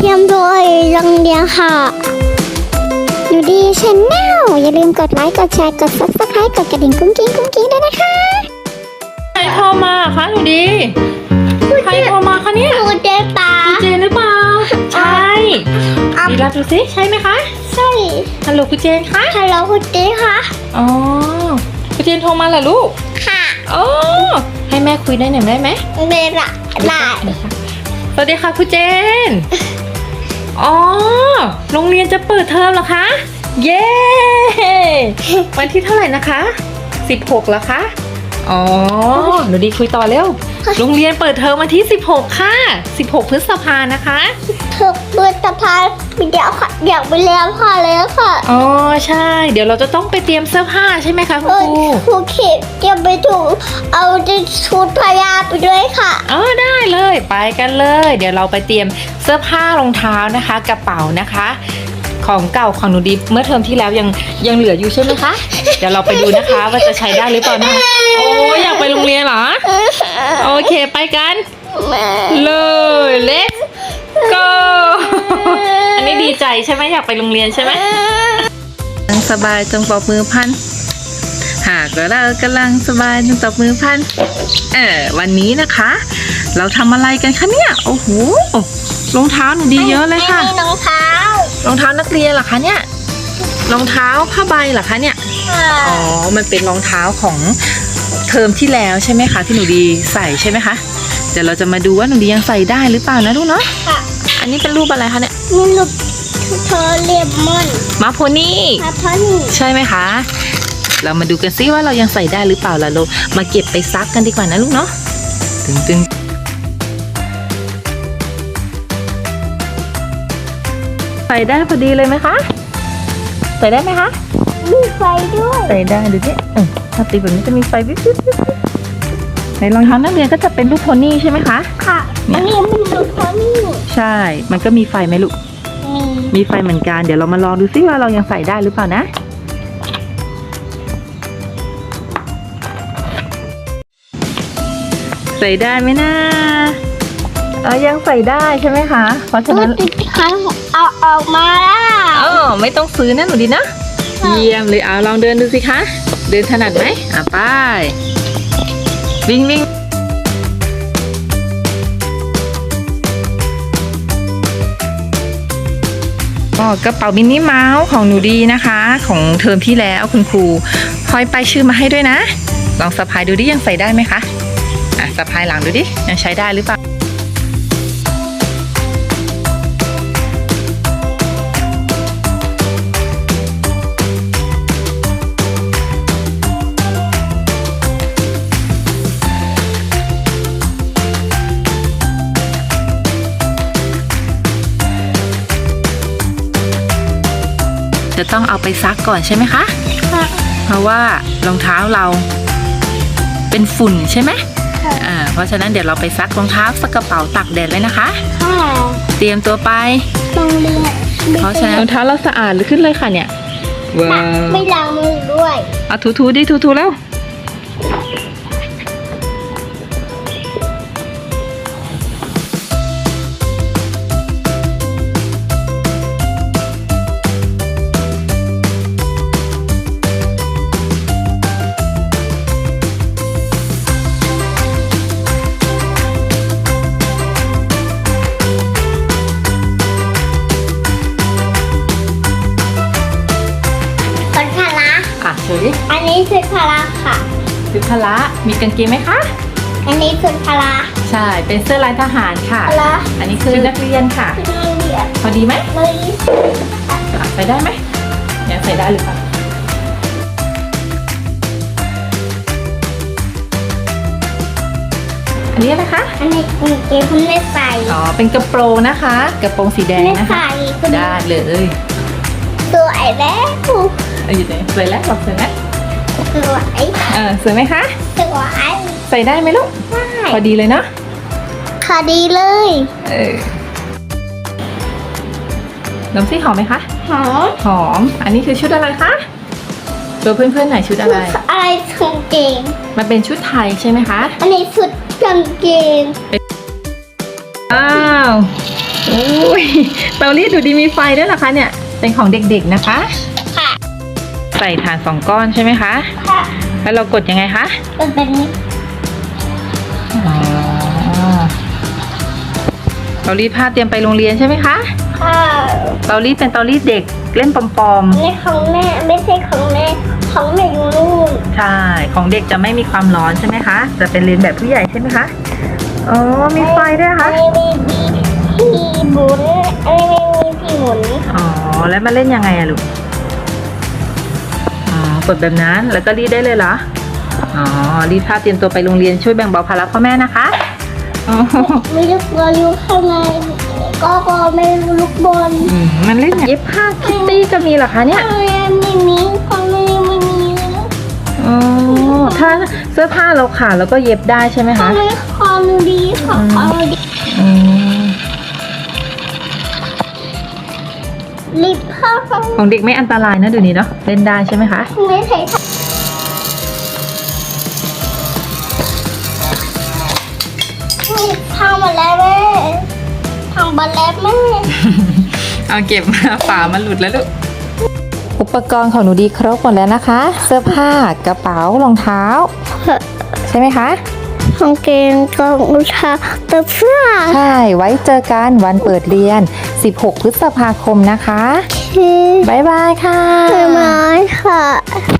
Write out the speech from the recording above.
ทียมโดยโรงเรียนค่ะหนูดีชแนลอย่าลืมกดไลค์ กดแชร์ กด subscribe กดกระดิ่งกุ้งกิ้งกุ้งกิ้งด้วยนะคะ ใครโทรมาคะหนูดี ใครโทรมาคะเนี่ยหนูเจ๊ปาคุณเจนหรือเปล่า ใช่ดีรับดูสิใช่ไหมคะ ใช่ฮัลโหลคุณเจนคะฮัลโหลคุณเจ๊ค่ะ อ๋อ คุณเจนโทรมาเหรอลูก ค่ะอ๋อให้แม่คุยได้หน่อยได้ไหมเมระได้สวัสดีค่ะคุณเจน อ๋อ โรงเรียนจะเปิดเทอมเหรอคะ เย้ วันที่เท่าไหร่นะคะ 16แล้วคะ อ๋อ หนูดีคุยต่อเร็ว โรงเรียนเปิดเทอมวันที่ 16 ค่ะ 16 พฤษภานะคะ ถูกบุตรพาเดี๋ยวค่ะอยากไปเรียนพอแล้วค่ะอ๋อ ใช่ เดี๋ยวเราจะต้องไปเตรียมเสื้อผ้าใช่ไหมคะคุณเอคอรูครูเข็มจะไปถูกเอาชุดพยาไปด้วยค่ะอ๋อได้เลย ไปกันเลย เดี๋ยวเราไปเตรียมเสื้อผ้ารองเท้านะคะ กระเป๋านะคะ ของเก่าของหนูดีเมื่อเทอมที่แล้วยังยังเหลืออยู่ใช่ไหมคะ เดี๋ยวเราไปดูนะคะว่าจะใช้ได้หรือเปล่านะโอ้ยอยากไปโรงเรียนเหรอ โอเคไปกัน เลย let's go อันนี้ดีใจใช่ไหมอยากไปโรงเรียนใช่ไหมสบายจงปอบมือพัน หากเรากำลังสบายจงตบมือพัน เออวันนี้นะคะ เราทำอะไรกันคะเนี่ย โอ้โหรองเท้าหนูดีเยอะเลยค่ะ ไม่มีรองเท้า รองเท้านักเรียนเหรอคะเนี่ย รองเท้าผ้าใบเหรอคะเนี่ยค่ะอ๋อ มันเป็นรองเท้าของเทอมที่แล้วใช่ไหมคะที่หนูดีใส่ใช่ไหมคะ เดี๋ยวเราจะมาดูว่าหนูดียังใส่ได้หรือเปล่านะลูกเนาะ ค่ะอันนี้เป็นรูปอะไรคะเนี่ยนี่ลูกเธอเรียบมอนมาโพนี่ ครับพ่อนี่ใช่ไหมคะ เรามาดูกันซิว่าเรายังใส่ได้หรือเปล่าล่ะลูกมาเก็บไปซักกันดีกว่านะลูกเนาะตึงตึ ใส่ได้พอดีเลยไหมคะ ใส่ได้ไหมคะ มีไฟด้วย ใส่ได้ดูสิเออถ้าติดแบบนี้จะมีไฟวิบวิบวิบวิบในรองเท้านักเรียนก็จะเป็นรูปโพนี่ใช่ไหมคะ ค่ะเนี่ยอันนี้เป็นลูกพ่อนี่ใช่ มันก็มีไฟไหมลูก มีมีไฟเหมือนกัน เดี๋ยวเรามาลองดูซิว่าเรายังใส่ได้หรือเปล่านะ ใส่ได้ไหมนะเออยังใส่ได้ใช่ไหมคะ เพราะฉะนั้น ติดค้างเอาออกมาแล้วเออไม่ต้องซื้อนะหนูดีนะ เยี่ยมเลยเอาลองเดินดูสิคะ เดินถนัดไหมอะไปวิ่งวิ่งก็กระเป๋ามินนี่เมาส์ของหนูดีนะคะ ของเทอมที่แล้วคุณครูห้อยป้ายชื่อมาให้ด้วยนะ ลองสะพายดูดิยังใส่ได้ไหมคะอะสะพายหลังดูดิยังใช้ได้หรือเปล่า จะต้องเอาไปซักก่อนใช่ไหมคะค่ะเพราะว่ารองเท้าเราเป็นฝุ่นใช่ไหมค่ะอ่า เพราะฉะนั้นเดี๋ยวเราไปซักรองเท้าสักกระเป๋าตักแดดเลยนะคะค่ะเตรียมตัวไปโรงเรียนเพราะฉะนั้นรองเท้าเราสะอาดขึ้นเลยค่ะเนี่ยว้าวไม่ล้างมือด้วยเอาถูๆดิถูๆแล้ว อันนี้คือพละค่ะ ชุดพละ มีกางเกงไหมคะ อันนี้คือพละ ใช่ เป็นเสื้อลายทหารค่ะ พละ อันนี้คือนักเรียนค่ะคือโรงเรียนพอดีไหมเลยอะใส่ได้ไหมยังใส่ได้หรือเปล่าอันนี้อะไรคะ อันนี้กางเกงคุณไม่ใส่ อ๋อ เป็นกระโปรงนะคะ กระโปรงสีแดงไม่นะคะใส่คุณได้เลยสวยแล้วเอาอยู่ไหนสวยแล้วบอกสวยไหม สวยเออสวยไหมคะ สวยใส่ได้ไหมลูกใช่พอดีเลยเนาะพอดีเลย เออน้ำซี่หอมไหมคะ หอม หอม อันนี้คือชุดอะไรคะตัวเพื่อนๆไหนชุดอะไร อะไรกางเกง มันเป็นชุดไทยใช่ไหมคะ อันนี้ชุดกางเกงอ้าวเโอ้ยเตารีดดูดีมีไฟด้วยเหรอคะเนี่ย เป็นของเด็กๆนะคะค่ะ ใส่ฐานสองก้อนใช่ไหมคะ ค่ะแล้วเรากดยังไงคะเป็นแบบนี้อ๋อเตารีดผ้าเตรียมไปโรงเรียนใช่ไหมคะค่ะเตารีดเป็นเตารีดเด็กเล่นปอมในของแม่ไม่ใช่ของแม่ของแม่อยู่นู่นๆใช่ของเด็กจะไม่มีความร้อนใช่ไหมคะจะเป็นเรียนแบบผู้ใหญ่ใช่ไหมคะอ๋อมีไฟด้วยเหรออัคะนนี้มีที่หมุนอันนี้ไม่มีที่หมุนอ๋อแล้วมาเล่นยังไงอะลูกอ๋อ กดแบบนั้นแล้วก็รีดได้เลยเหรอ อ๋อ รีดผ้าเตรียมตัวไปโรงเรียนช่วยแบ่งเบาภาระพ่อแม่นะคะอ๋อมีลูกบอลอยู่ข้างในก็ก็ไม่รู้ลูกบอลอืมมันเล่นเย็บผ้าคิตตี้ก็มีเหรอคะเนี่ยของแม่ไม่มีของแม่ไม่มีอ๋อถ้าเสื้อผ้าเราขาดแล้วก็เย็บได้ใช่ไหมขอคะงแม่ของดีของข องดีอืมรีบผ้าของของเด็กไม่อันตรายนะเดี๋ยวนี้เนาะเล่นได้ใช่ไหมคะ ไม่ใส่นี่ทำมาแล้วแม่ทำมาแล้วแม่เอาเก็บมาฝามันหลุดแล้วลูกอุปกรณ์ของหนูดีครบหมดแล้วนะคะ เสื้อผ้ากระเป๋ารองเท้า ใช่ไหมคะ ของเกงกองอุชาตัวเสื้อใช่ไว้เจอกันวันเปิดเรียน 16 พฤษภาคมนะคะคือบ๊ายบายค่ะไม้ค่ะ